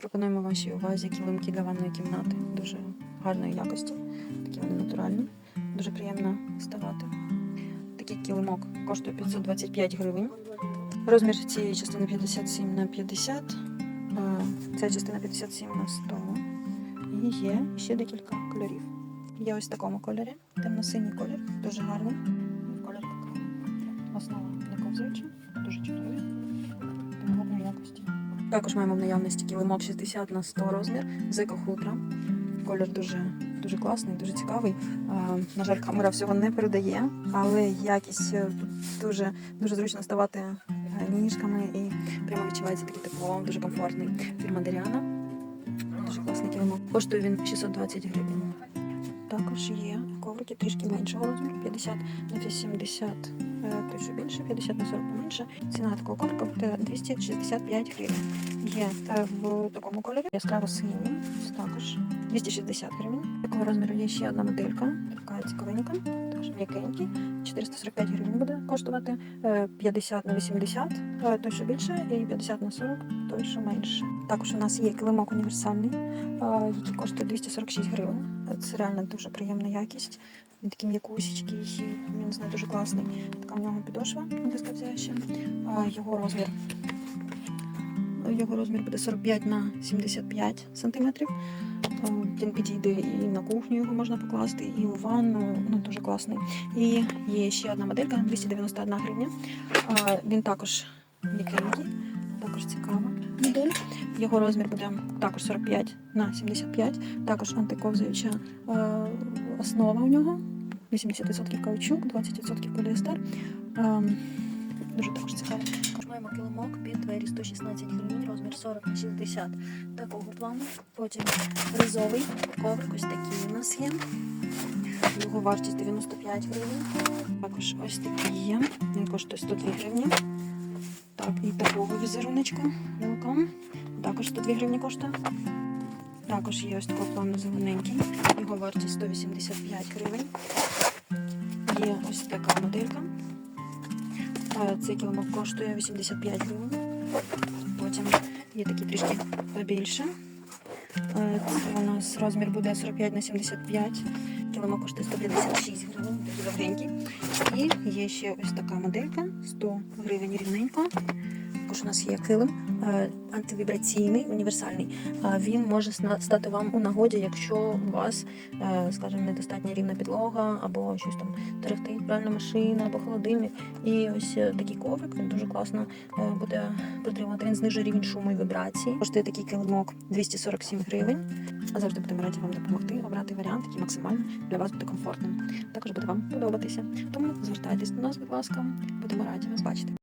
Пропонуємо вашій увазі килимки для ванної кімнати дуже гарної якості. Такі вони натуральні, дуже приємно ставати. Такий килимок коштує 525 гривень. Розмір цієї частини 57 на 50, ця частина 57 на 100. І є ще декілька кольорів. Є ось в такому кольорі, темно-синій колір, дуже гарний. І Колір. Основа не ковзуюча, дуже якості. Також маємо в наявності килимок 60 на 100 розмір з екохутра. Колір дуже, дуже класний, дуже цікавий. На жаль, камера всього не передає, але якість е, тут дуже, дуже зручно ставати е, ніжками і прямо відчувається таке тепло, дуже комфортний. Фірма Деріана. Дуже класний килимок. Коштує він 620 гривень. Також є коврики трішки меншого розміру, 50 на 80, е, що більше, 50 на 40 поменше. Ціна такого коврика буде 265 гривень. Є е, в такому кольорі яскраво синій, також 260 гривень. Такого розміру є ще одна моделька, така цікавенька, також м'якенький. 445 гривень буде коштувати, е, 50 на 80, е, той що більше, і 50 на 40, той що менше. Також у нас є килимок універсальний, е, який коштує 246 гривень. Це реально дуже приємна якість. Він такий м'якусічкий, і, я не знаю, дуже класний. Така у нього підошва антискользяща. Його розмір. Його розмір буде 45 на 75 сантиметрів. Е, Він підійде і на кухню його можна покласти, і у ванну. Ну дуже класний. І є ще одна моделька 291 гривня. Він також м'якенький, також цікава модель. Його розмір буде також 45 на 75, також антиковзуюча е, основа у нього. 80% каучук, 20% поліестер. Ем, дуже також цікаво. Маємо килимок під двері 116 гривень, розмір 40 на 60 такого плану. Потім ризовий коврик, ось такий у нас є. Його вартість 95 гривень. Також ось такий є. Він коштує 102 гривні. Так, і такого візеруночку. Також 102 гривні коштує. Також є ось такого плану зелененький. Його вартість 185 гривень. Є ось така моделька. Е, Цей килимок коштує 85 гривень. Потім є такі трішки побільше. Е, Це у нас розмір буде 45 на 75. Килимок коштує 156 гривень, такий довгенький. І є ще ось така моделька 100 гривень рівненько. Також у нас є килим е, антивібраційний, універсальний. Він може стати вам у нагоді, якщо у вас, е, скажімо, недостатньо рівна підлога, або щось там терехтить пральна машина, або холодильник. І ось е, такий коврик він дуже класно буде притримувати. Він знижує рівень шуму і вібрації. Коштує такий килимок 247 гривень. Завжди будемо раді вам допомогти обрати варіант, який максимально для вас буде комфортним. Також буде вам подобатися. Тому звертайтесь до нас, будь ласка, будемо раді вас бачити.